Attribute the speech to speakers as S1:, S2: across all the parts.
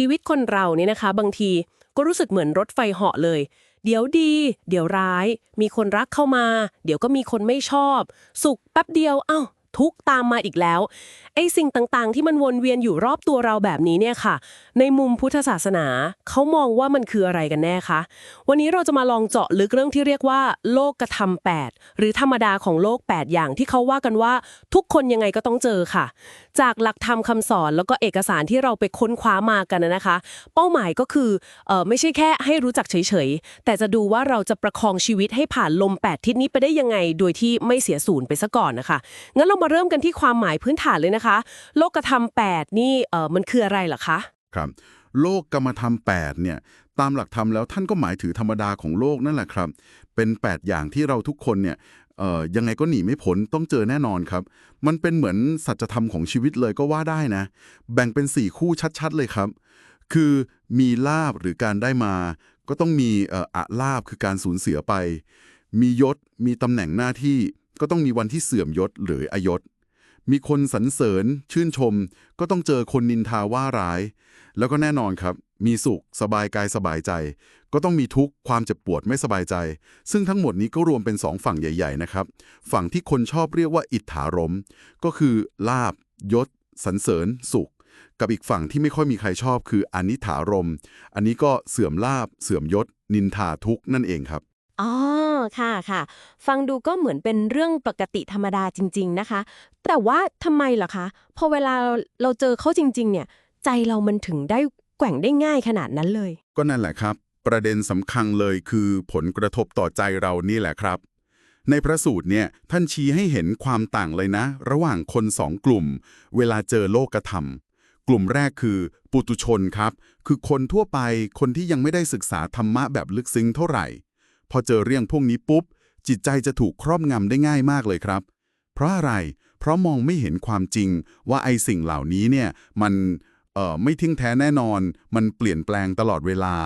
S1: ชีวิตคนเราเนี่ยนะคะ บางทีก็รู้สึกเหมือนรถไฟเหาะเลย เดี๋ยวดี เดี๋ยวร้าย มีคนรักเข้ามา เดี๋ยวก็มีคนไม่ชอบ สุขแป๊บเดียว เอ้า ทุกข์ตามมาอีกแล้ว ไอ้สิ่งต่างๆ ที่มันวนเวียนอยู่รอบตัวเราแบบนี้เนี่ยค่ะ ในมุมพุทธศาสนาเขามองว่ามันคืออะไรกันแน่คะ วันนี้เราจะมาลองเจาะลึกเรื่องที่เรียกว่า โลกกระทำ8หรือธรรมดาของโลก 8 อย่างที่เขาว่ากันว่า ทุกคนยังไงก็ต้องเจอค่ะ จากหลักธรรมคำสอนแล้วก็เอกสารที่เราไปค้นคว้ามากันนะคะ เป้าหมายก็คือเออไม่ใช่แค่ให้รู้จักเฉยๆแต่จะดูว่าเราจะประคองชีวิตให้ผ่านลม 8 ทิศนี้ไปได้ยังไง โดยที่ไม่เสียศูนย์ไปซะก่อนนะคะงั้นเรามาเริ่มกันที่ความหมายพื้นฐานเลยนะคะ โลกธรรม8นี่เออมันคืออะไรเหรอคะ
S2: ครับ โลกกรรมธรรม8เนี่ยตามหลักธรรมแล้วท่านก็หมายถึงธรรมดาของโลกนั่นแหละครับ เป็น 8 อย่างที่เราทุกคนเนี่ยยังไงก็หนีไม่พ้นต้องเจอแน่นอนครับ มันเป็นเหมือนสัจธรรมของชีวิตเลยก็ว่าได้นะ แบ่งเป็น 4 คู่ชัด ๆ เลยครับ คือมีลาบหรือการได้มา ก็ต้องมีเอ่ออะลาบคือการสูญเสียไป มียศมีตำแหน่งหน้าที่ ก็ต้องมีวันที่เสื่อมยศหรืออยศ มีคนสรรเสริญ ชื่นชม ก็ต้องเจอคนนินทาว่าร้าย แล้วก็แน่นอนครับ มีสุข สบายกายสบายใจ ก็ต้องมีทุกข์ความเจ็บปวดไม่สบายใจ ซึ่งทั้งหมดนี้ก็รวมเป็นสองฝั่งใหญ่ ๆ นะครับ ฝั่งที่คนชอบเรียกว่าอิทธารม ก็คือลาบยศสรรเสริญสุข กับอีกฝั่งที่ไม่ค่อยมีใครชอบคืออนิถารม อันนี้ก็เสื่อมลาบ เสื่อมยศ นินทาทุกข์นั่นเองครับ
S3: อ๋อ ค่ะค่ะ ฟังดูก็เหมือนเป็นเรื่องปกติธรรมดาจริง ๆนะคะ แต่ว่าทำไมล่ะคะ พอเวลาเราเจอเขาจริง ๆ เนี่ย ใจเรามันถึงได้แกว่งได้ง่ายขนาดนั้นเลย
S2: ก็นั่นแหละครับ ประเด็นสำคัญเลยคือผลกระทบต่อใจเรานี่แหละครับ ในพระสูตรเนี่ยท่านชี้ให้เห็นความต่างเลยนะ ระหว่างคนสองกลุ่ม เวลาเจอโลกธรรม กลุ่มแรกคือปุตุชนครับ คือคนทั่วไปคนที่ยังไม่ได้ศึกษาธรรมะแบบลึกซึ้งเท่าไหร่ พอเจอเรื่องพวกนี้ปุ๊บ จิตใจจะถูกครอบงำได้ง่ายมากเลยครับ เพราะอะไร เพราะมองไม่เห็นความจริงว่าไอ้สิ่งเหล่านี้เนี่ยมันเอ่อไม่ทิ้งแท้แน่นอน มันเปลี่ยนแปลงตลอดเวลา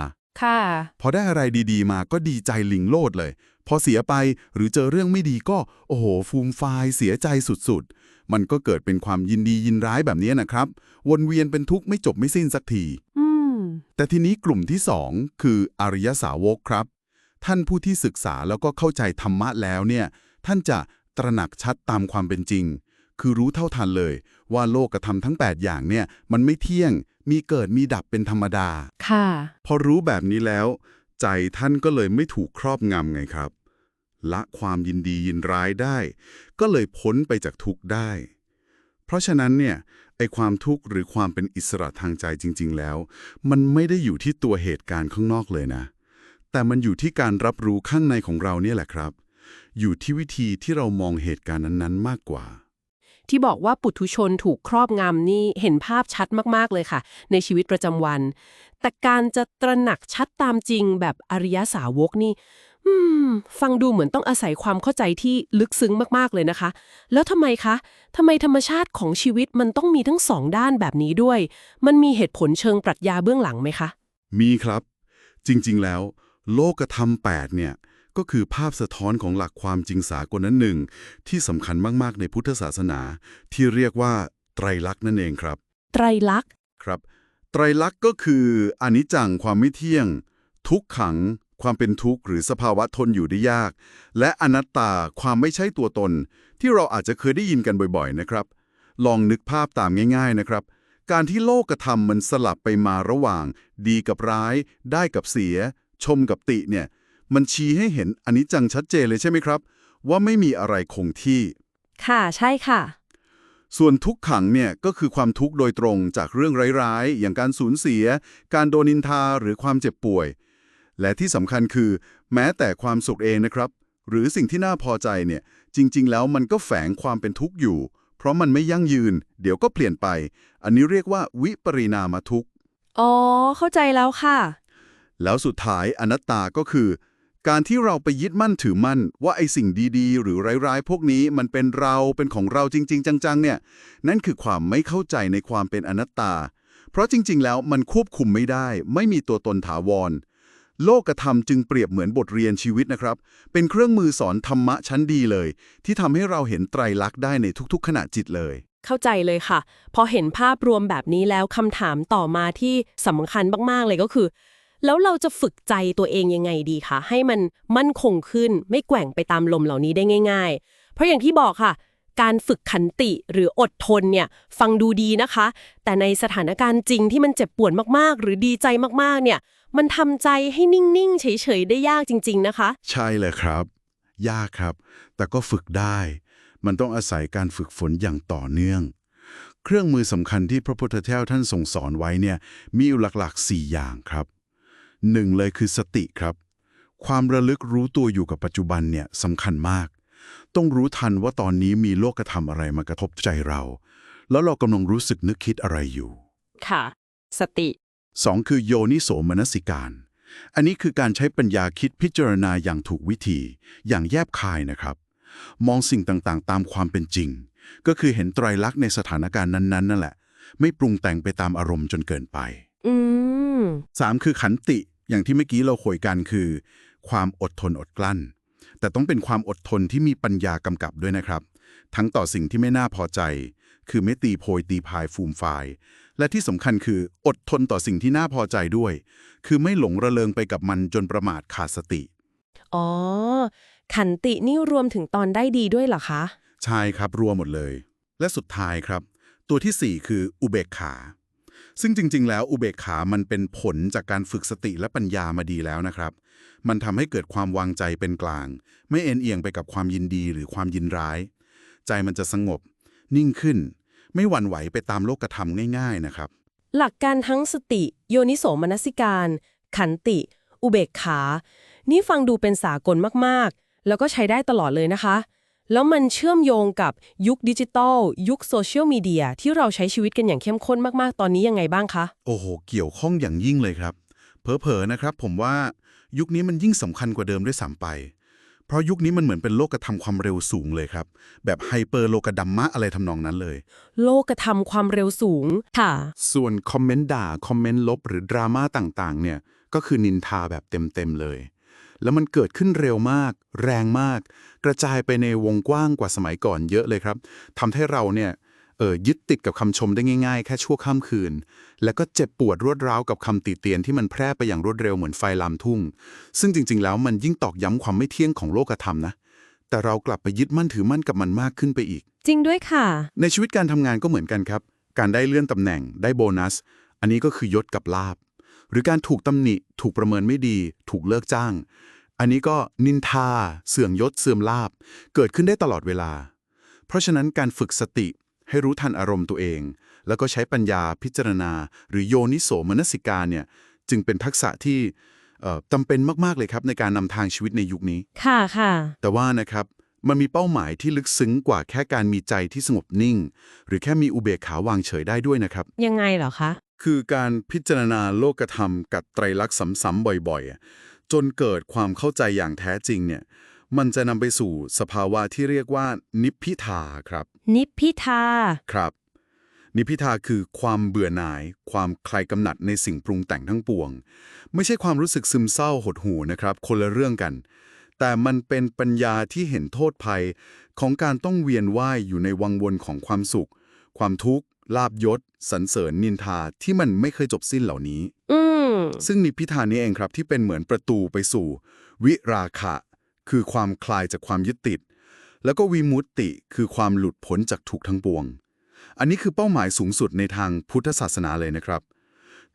S1: ค่ะ
S2: พอได้อะไรดีๆ มาก็ดีใจลิงโลดเลย พอเสียไปหรือเจอเรื่องไม่ดีก็โอ้โหฟูมฟายเสียใจสุดๆ มันก็เกิดเป็นความยินดียินร้ายแบบนี้นะครับ วนเวียนเป็นทุกข์ไม่จบไม่สิ้นสักที
S1: อืม
S2: แต่ทีนี้กลุ่มที่สองคืออริยสาวกครับ ท่านผู้ที่ศึกษาแล้วก็เข้าใจธรรมะแล้วเนี่ย ท่านจะตระหนักชัดตามความเป็นจริง คือรู้เท่าทันเลย ว่าโลกธรรมทั้ง 8 อย่างเนี่ย มันไม่เที่ยง มีเกิดมีดับเป็นธรรมดา
S1: ค่ะ
S2: พอรู้แบบนี้แล้ว ใจท่านก็เลยไม่ถูกครอบงำไงครับ ละความยินดียินร้ายได้ ก็เลยพ้นไปจากทุกข์ได้ เพราะฉะนั้นเนี่ยไอความทุกข์หรือความเป็นอิสระทางใจจริง ๆ แล้ว มันไม่ได้อยู่ที่ตัวเหตุการณ์ข้างนอกเลยนะ แต่มันอยู่ที่การรับรู้ข้างในของเราเนี่ยแหละครับ อยู่ที่วิธีที่เรามองเหตุการณ์นั้นๆ มากกว่า
S1: ที่บอกว่าปุถุชนถูกครอบงำนี่เห็นภาพชัดมากๆเลยค่ะ ในชีวิตประจำวัน แต่การจะตระหนักชัดตามจริงแบบอริยสาวกนี่อืมฟังดูเหมือนต้องอาศัยความเข้าใจที่ลึกซึ้งมากๆเลยนะคะ แล้วทำไมคะ ทำไมธรรมชาติของชีวิตมันต้องมีทั้งสองด้านแบบนี้ด้วย มันมีเหตุผลเชิงปรัชญาเบื้องหลังไหมคะ
S2: มีครับ จริงๆแล้ว โลกธรรม8เนี่ยก็คือภาพสะท้อนของหลักความจริงสากลนั้นหนึ่ง ที่สำคัญมากๆในพุทธศาสนา ที่เรียกว่าไตรลักษณ์นั่นเองครับ
S1: ไตรลักษณ์
S2: ครับ ไตรลักษณ์ก็คืออนิจจังความไม่เที่ยง ทุกขัง ความเป็นทุกข์หรือสภาวะทนอยู่ได้ยาก และอนัตตาความไม่ใช่ตัวตน ที่เราอาจจะเคยได้ยินกันบ่อยๆนะครับ ลองนึกภาพตามง่าย ๆนะครับ การที่โลกธรรมมันสลับไปมาระหว่าง ดีกับร้าย ได้กับเสีย ชมกับติเนี่ย มันชี้ให้เห็นอนิจจังชัดเจนเลยใช่ไหมครับ ว่าไม่มีอะไรคงที่
S3: ค่ะใช่ค่ะ
S2: ส่วนทุกขังเนี่ยก็คือความทุกข์โดยตรงจากเรื่องร้ายๆ อย่างการสูญเสีย การโดนนินทาหรือความเจ็บป่วย และที่สำคัญคือ แม้แต่ความสุขเองนะครับ หรือสิ่งที่น่าพอใจเนี่ยจริง ๆ แล้วมันก็แฝงความเป็นทุกข์อยู่ เพราะมันไม่ยั่งยืน เดี๋ยวก็เปลี่ยนไป อันนี้เรียกว่าวิปริณามทุกข์
S3: อ๋อ เข้าใจแล้วค่ะ
S2: แล้วสุดท้ายอนัตตาก็คือ การที่เราไปยึดมั่นถือมั่น ว่าไอสิ่งดีๆ หรือร้ายๆ พวกนี้มันเป็นเราเป็นของเราจริง ๆ จังๆ เนี่ย นั่นคือความไม่เข้าใจในความเป็นอนัตตา เพราะจริง ๆ แล้วมันควบคุมไม่ได้ ไม่มีตัวตนถาวร โลกธรรมจึงเปรียบเหมือนบทเรียนชีวิตนะครับ เป็นเครื่องมือสอนธรรมะชั้นดีเลย ที่ทำให้เราเห็นไตรลักษณ์ได้ในทุก ๆ ขณะจิตเลย
S1: เข้าใจเลยค่ะ พอเห็นภาพรวมแบบนี้แล้วคำถามต่อมาที่สำคัญมาก ๆ เลยก็คือ แล้วเราจะฝึกใจตัวเองยังไงดีคะให้มันมั่นคงขึ้นไม่แกว่งไปตามลมเหล่านี้ได้ง่าย ๆ เพราะอย่างที่บอกค่ะ การฝึกขันติหรืออดทนเนี่ยฟังดูดีนะคะ แต่ในสถานการณ์จริงที่มันเจ็บปวดมากๆ หรือดีใจมากๆเนี่ย มันทำใจให้นิ่งๆเฉยๆได้ยากจริง ๆนะคะ
S2: ใช่เลยครับ ยากครับ แต่ก็ฝึกได้ มันต้องอาศัยการฝึกฝนอย่างต่อเนื่อง เครื่องมือสำคัญที่พระพุทธเจ้าท่านทรงสอนไว้เนี่ยมีอยู่หลักๆ 4 อย่างครับ หนึ่งเลยคือสติครับ ความระลึกรู้ตัวอยู่กับปัจจุบันเนี่ยสำคัญมาก ต้องรู้ทันว่าตอนนี้มีโลกธรรมอะไรมากระทบใจเรา แล้วเรากำลังรู้สึกนึกคิดอะไรอยู่
S1: ค่ะ สติ
S2: สองคือโยนิโสมนสิการ อันนี้คือการใช้ปัญญาคิดพิจารณาอย่างถูกวิธี อย่างแยบคายนะครับ มองสิ่งต่างๆ ตามความเป็นจริง ก็คือเห็นไตรลักษณ์ในสถานการณ์นั้นๆนั่นแหละ ไม่ปรุงแต่งไปตามอารมณ์จนเกินไป
S1: อืม
S2: 3 คือขันติ อย่างที่เมื่อกี้เราคุยกันคือ ความอดทนอดกลั้น แต่ต้องเป็นความอดทนที่มีปัญญากำกับด้วยนะครับ ทั้งต่อสิ่งที่ไม่น่าพอใจ คือไม่ตีโพยตีพายฟูมฟายและที่สำคัญคืออดทนต่อสิ่งที่น่าพอใจด้วย คือไม่หลงระเริงไปกับมันจนประมาทขาดสติ
S1: อ๋อ ขันตินี่รวมถึงตอนได้ดีด้วยเหรอคะ
S2: ใช่ครับรวมหมดเลย และสุดท้ายครับ ตัวทีสี่4 คืออุเบกขา ซึ่งจริง ๆ แล้วอุเบกขา มันเป็นผลจากการฝึกสติและปัญญามาดีแล้วนะครับ มันทำให้เกิดความวางใจเป็นกลาง ไม่เอ็นเอียงไปกับความยินดีหรือความยินร้าย ใจมันจะสงบ นิ่งขึ้น ไม่หวั่นไหวไปตามโลกธรรมง่าย ๆ นะครับ
S1: หลักการทั้งสติ โยนิโสมนสิการ ขันติ อุเบกขา นี่ฟังดูเป็นสากลมากๆ แล้วก็ใช้ได้ตลอดเลยนะคะ แล้วมันเชื่อมโยงกับยุคดิจิทัลยุคโซเชียลมีเดียที่เราใช้ชีวิตกันอย่างเข้มข้นมากๆ ตอนนี้ยังไงบ้างคะ
S2: โอ้โห เกี่ยวข้องอย่างยิ่งเลยครับ เผลอๆนะครับ ผมว่ายุคนี้มันยิ่งสำคัญกว่าเดิมด้วยซ้ำไป เพราะยุคนี้มันเหมือนเป็นโลกธรรมความเร็วสูงเลยครับ แบบไฮเปอร์โลกดัมมะอะไรทำนองนั้นเลย
S1: โลกธรรมความเร็วสูงค่ะ
S4: ส่วนคอมเมนต์ด่าคอมเมนต์ลบหรือดราม่าต่างๆ เนี่ยก็คือนินทาแบบเต็มๆเลย แล้วมันเกิดขึ้นเร็วมาก แรงมาก กระจายไปในวงกว้างกว่าสมัยก่อนเยอะเลยครับทำให้เราเนี่ยเออยึดติดกับคำชมได้ง่ายๆ แค่ชั่วข้ามคืน แล้วก็เจ็บปวดรวดร้าวกับคำติเตียนที่มันแพร่ไปอย่างรวดเร็วเหมือนไฟลามทุ่ง ซึ่งจริง ๆ แล้วมันยิ่งตอกย้ำความไม่เที่ยงของโลกธรรมนะ แต่เรากลับไปยึดมั่นถือมั่นกับมันมากขึ้นไปอีก
S1: จริงด้วยค่ะ
S2: ในชีวิตการทำงานก็เหมือนกันครับ การได้เลื่อนตำแหน่ง ได้โบนัส อันนี้ก็คือยศกับลาบ หรือการถูกตำหนิ ถูกประเมินไม่ดี ถูกเลิกจ้าง อันนี้ก็นินทา เสื่อมยศเสื่อมลาบ เกิดขึ้นได้ตลอดเวลา เพราะฉะนั้นการฝึกสติให้รู้ทันอารมณ์ตัวเอง แล้วก็ใช้ปัญญาพิจารณา หรือโยนิโสมนสิการเนี่ยจึงเป็นทักษะที่เอ่อจำเป็นมาก ๆ เลยครับในการนำทางชีวิตในยุคนี้
S1: ค่ะค่ะ
S2: แต่ว่านะครับมันมีเป้าหมายที่ลึกซึ้งกว่าแค่การมีใจที่สงบนิ่ง หรือแค่มีอุเบกขาวางเฉยได้ด้วยนะครับ
S1: ยังไงเหรอคะ
S2: คือการพิจารณาโลกธรรมกับไตรลักษณ์ซ้ำๆบ่อยๆอะจนเกิดความเข้าใจอย่างแท้จริงเนี่ยมันจะนำไปสู่สภาวะที่เรียกว่า นิพพิทาครับ
S1: นิพพิทา
S2: ครับ นิพพิทาคือความเบื่อหน่าย ความคลายกำหนัดในสิ่งปรุงแต่งทั้งปวง ไม่ใช่ความรู้สึกซึมเศร้าหดหู่นะครับ คนละเรื่องกัน แต่มันเป็นปัญญาที่เห็นโทษภัยของการต้องเวียนว่ายอยู่ในวังวนของความสุข ความทุกข์ ลาบยศสรรเสริญนินทาที่มันไม่เคยจบสิ้นเหล่านี้
S1: อืม
S2: ซึ่งนิพพิทานนี้เองครับที่เป็นเหมือนประตูไปสู่ วิราคะ คือความคลายจากความยึดติด แล้วก็วิมุตติคือความหลุดพ้นจากทุกข์ทั้งปวง อันนี้คือเป้าหมายสูงสุดในทางพุทธศาสนาเลยนะครับ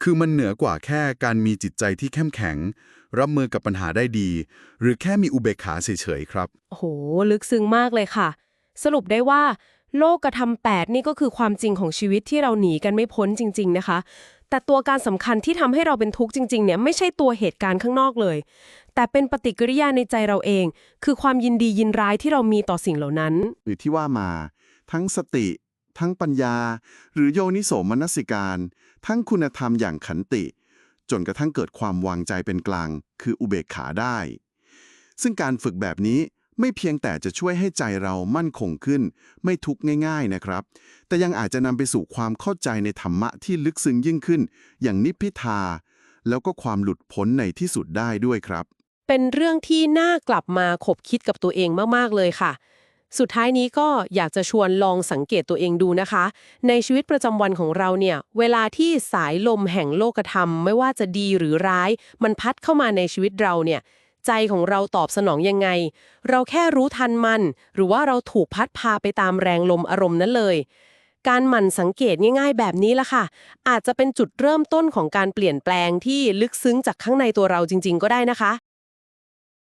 S2: คือมันเหนือกว่าแค่การมีจิตใจที่เข้มแข็ง รับมือกับปัญหาได้ดี หรือแค่มีอุเบกขาเฉยๆครับ
S1: โอ้โห ลึกซึ้งมากเลยค่ะ สรุปได้ว่า โลกกระทำแปดนี่ก็คือความจริงของชีวิตที่เราหนีกันไม่พ้นจริง ๆ นะคะ แต่ตัวการสำคัญที่ทำให้เราเป็นทุกข์จริง ๆ เนี่ยไม่ใช่ตัวเหตุการณ์ข้างนอกเลย แต่เป็นปฏิกิริยาในใจเราเอง คือความยินดียินร้ายที่เรามีต่อสิ่งเหล่านั้น
S4: หรือที่ว่ามา ทั้งสติ ทั้งปัญญา หรือโยนิโสมนสิการ ทั้งคุณธรรมอย่างขันติ จนกระทั่งเกิดความวางใจเป็นกลาง คืออุเบกขาได้ ซึ่งการฝึกแบบนี้ ไม่เพียงแต่จะช่วยให้ใจเรามั่นคงขึ้น ไม่ทุกข์ง่าย ๆนะครับ แต่ยังอาจจะนำไปสู่ความเข้าใจในธรรมะที่ลึกซึ้งยิ่งขึ้น อย่างนิพพิทา แล้วก็ความหลุดพ้นในที่สุดได้ด้วยครับ
S1: เป็นเรื่องที่น่ากลับมาขบคิดกับตัวเองมากๆเลยค่ะ สุดท้ายนี้ก็อยากจะชวนลองสังเกตตัวเองดูนะคะ ในชีวิตประจำวันของเราเนี่ย เวลาที่สายลมแห่งโลกธรรม ไม่ว่าจะดีหรือร้าย มันพัดเข้ามาในชีวิตเราเนี่ย ใจของเราตอบสนองยังไง เราแค่รู้ทันมัน หรือว่าเราถูกพัดพาไปตามแรงลมอารมณ์นั้นเลย การหมั่นสังเกตง่ายๆ แบบนี้ละค่ะ อาจจะเป็นจุดเริ่มต้นของการเปลี่ยนแปลงที่ลึกซึ้งจากข้างในตัวเราจริง ๆ ก็ได้นะคะ